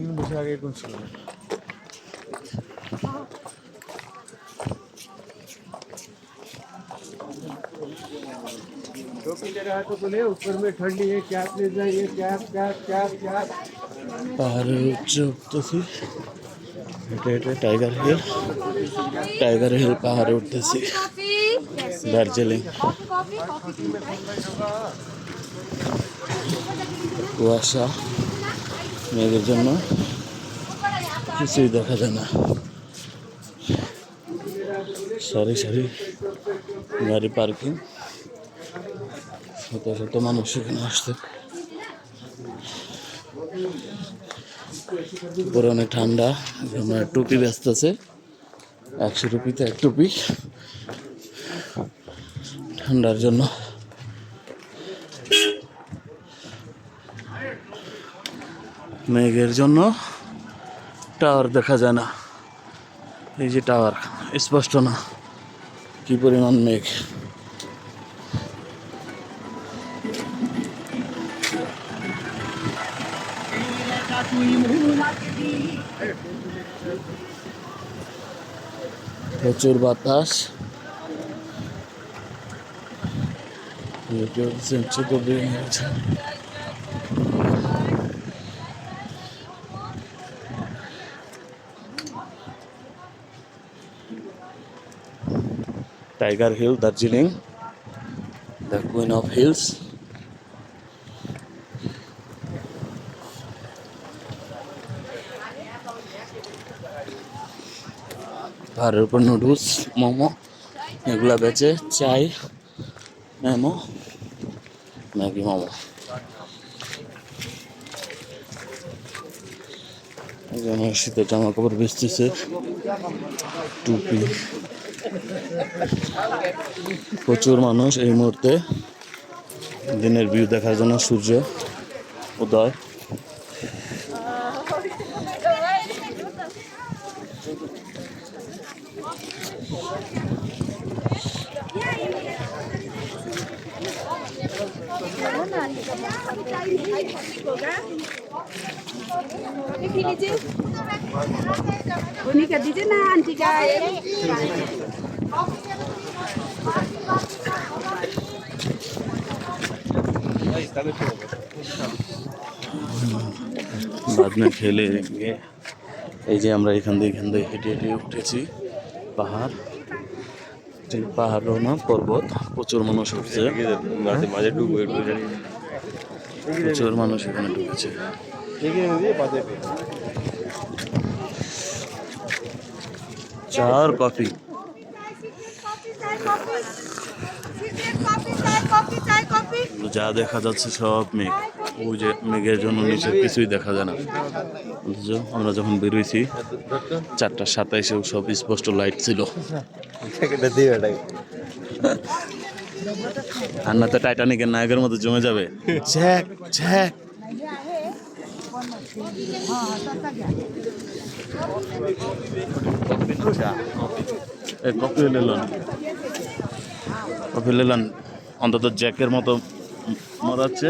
তিন বছর আগে এরকম ছিল না ऊपर में ठंडी है क्या ले जाइए क्या क्या क्या क्या পাহাড়ে উঠছে উঠতেছি এটা এটা টাইগার হিল টাইগার হিল পাহাড়ে উঠতেছি দার্জিলিং কুয়াশা মেঘের জন্য কিছুই দেখা যায় না। সারি সারি গাড়ি পার্কিং শত শত মানুষ এখানে আসছে। উপরে অনেক ঠান্ডা এখানে টুপি ব্যস্ত আছে। একশো টুপিতে এক টুপি। ঠান্ডার জন্য। মেঘের জন্য টাওয়ার দেখা যায় না। এই যে টাওয়ার, স্পষ্ট না। কি পরিমাণ মেঘ। প্রচুর বাতাস। ইউটিউব সেন্সর করে Tiger Hill Darjeeling the queen of hills পাহাড়ের উপর নুডলস মোমো, এগুলা বেচে চাই, মেমো, ম্যাগি, মোমো। শীতের জামা কাপড় বেচতেছে। টুপি। প্রচুর মানুষ এই মুহূর্তে দিনের ভিউ দেখার জন্য সূর্য উদয় उन्हीं का दीजिए ना आंटी का বাদনা খেলে এই যে আমরা এখান দিয়ে এখান দিয়ে হেঁটে হেঁটে উঠেছি। পাহাড় পাহাড়ও না পর্বত, প্রচুর মানুষ উঠছে। প্রচুর মানুষ এখানে ঢুকেছে। চার কফি যা দেখা যাচ্ছে সব মেঘ। ওই যে মেঘের জন্য নিচে কিছুই দেখা যায় না। অথচ আমরা যখন বেরোইছি চারটা সাতাইশেও সব স্পষ্ট লাইট ছিল। আর না তো টাইটানিকের নায়কের মতো জমে যাবে। ঝ্যাক এ কফি লেলন কফি লেলন অন্তত জ্যাকের মতো মরাচ্ছে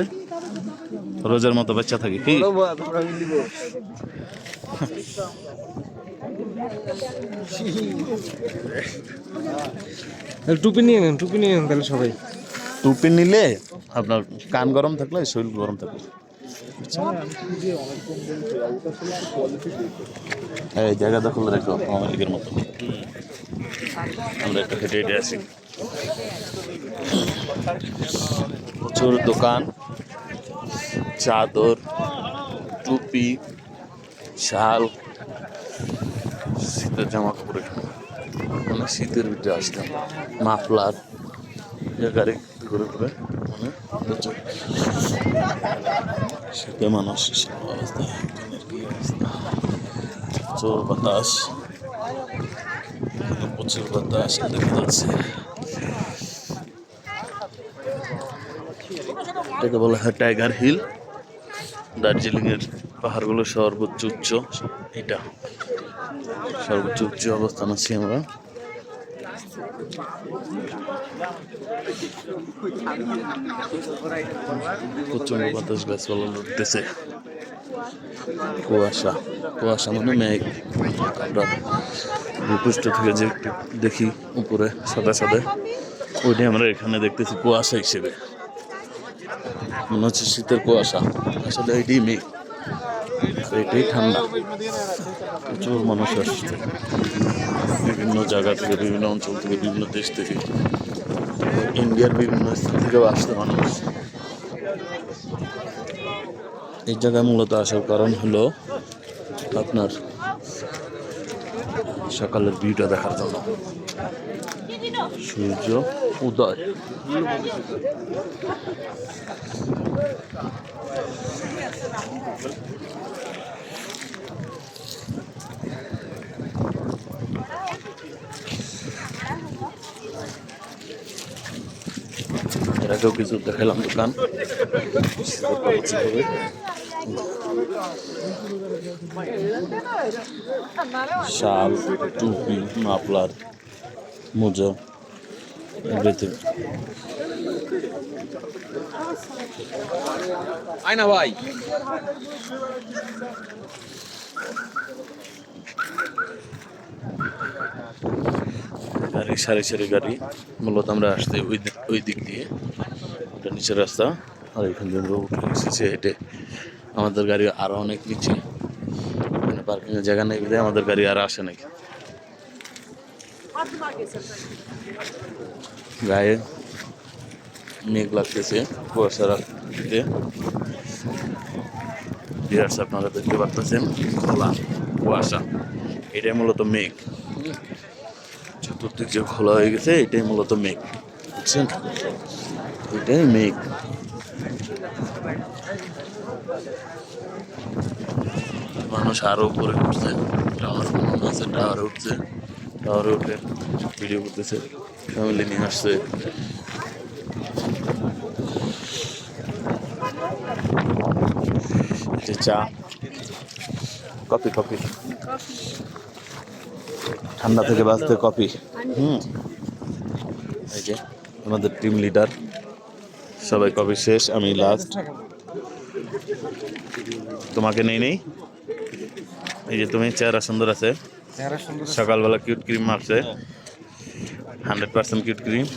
রোজের মতো বাচ্চা থাকি কি? টুপি নিয়ে নেন টুপি নিয়ে নেন তাহলে সবাই। টুপি নিলে আপনার কান গরম থাকলে শরীর গরম থাকবে। এই জায়গা দখল রেখো আমাদের মতো। আমরা একটু হেঁটে হেঁটে আসি। প্রচুর দোকান, চাদর, টুপি, শাল, শীতের জামা কাপড় মানে শীতের ভিতরে আসতাম মাফলার গাড়ি ঘুরে ঘুরে মানে প্রচুর শীতে মানুষ অবস্থা? প্রচুর বাতাস প্রচুর বাতাস, দেখা যাচ্ছে। এটাকে বলা হয় টাইগার হিল। দার্জিলিং এর পাহাড়গুলো সর্বোচ্চ উচ্চ। এটা। সর্বোচ্চ উচ্চ অবস্থান আছি আমরা। প্রচণ্ড বাতাস, গাছপালা লড়তেছে কুয়াশা। কুয়াশা মানে মেঘ। আমরা ভূপৃষ্ঠ থেকে যে দেখি উপরে, সাদা সাদা। ওইটাই আমরা এখানে দেখতেছি কুয়াশা হিসেবে। মনে হচ্ছে শীতের কুয়াশা। আসলে মেঘ আর এটাই ঠান্ডা। প্রচুর মানুষ আসছে। বিভিন্ন জায়গা থেকে, বিভিন্ন অঞ্চল থেকে, বিভিন্ন দেশ থেকে। ইন্ডিয়ার বিভিন্ন স্থান থেকেও আসছে মানুষ। এই জায়গায় মূলত আসার কারণ হলো আপনার সকালের ভিউটা দেখার জন্য। সূর্য উদয়। আগেও কিছু দেখালাম দোকান। শাল টুপি মাফলার মোজা। এভরিথিং আয়না ভাই। গাড়ি সারি সারি গাড়ি। মূলত আমরা আসতে ওই দিক ওই দিক দিয়ে। এটা নিচের রাস্তা। আর এখান দিয়ে আমরা উঠে এসেছি। হেঁটে আমাদের গাড়ি আরও অনেক নিচে। এখানে পার্কিংয়ের জায়গা নেই আমাদের গাড়ি আর আসে নাকি গায়ে মেঘ লাগতেছে কুয়াশা রাখতে বিরাট আপনারা দেখতে পাচ্ছেন খোলা কুয়াশা। এটাই মূলত মেঘ। চতুর্দিক যে খোলা হয়ে গেছে, এটাই মূলত মেঘ। বুঝছেন? এটাই মেঘ। মানুষ আরও উপরে উঠছে। টাওয়ার আছে টাওয়ারে উঠছে। টাওয়ারে উঠে ভিডিও করতেছে। ফ্যামিলি নিয়ে আসছে। চা। Coffee coffee. ঠান্ডা থেকে বাঁচতে কফি। হুম। এই যে আমাদের টিম লিডার সবাই কফি শেষ আমি লাস্ট তোমাকে নেই নেই? এই যে তুমি চেহারা সুন্দর আছে। সকালবেলা কিউট ক্রিম মারছে হান্ড্রেড পার্সেন্ট কিউট ক্রিম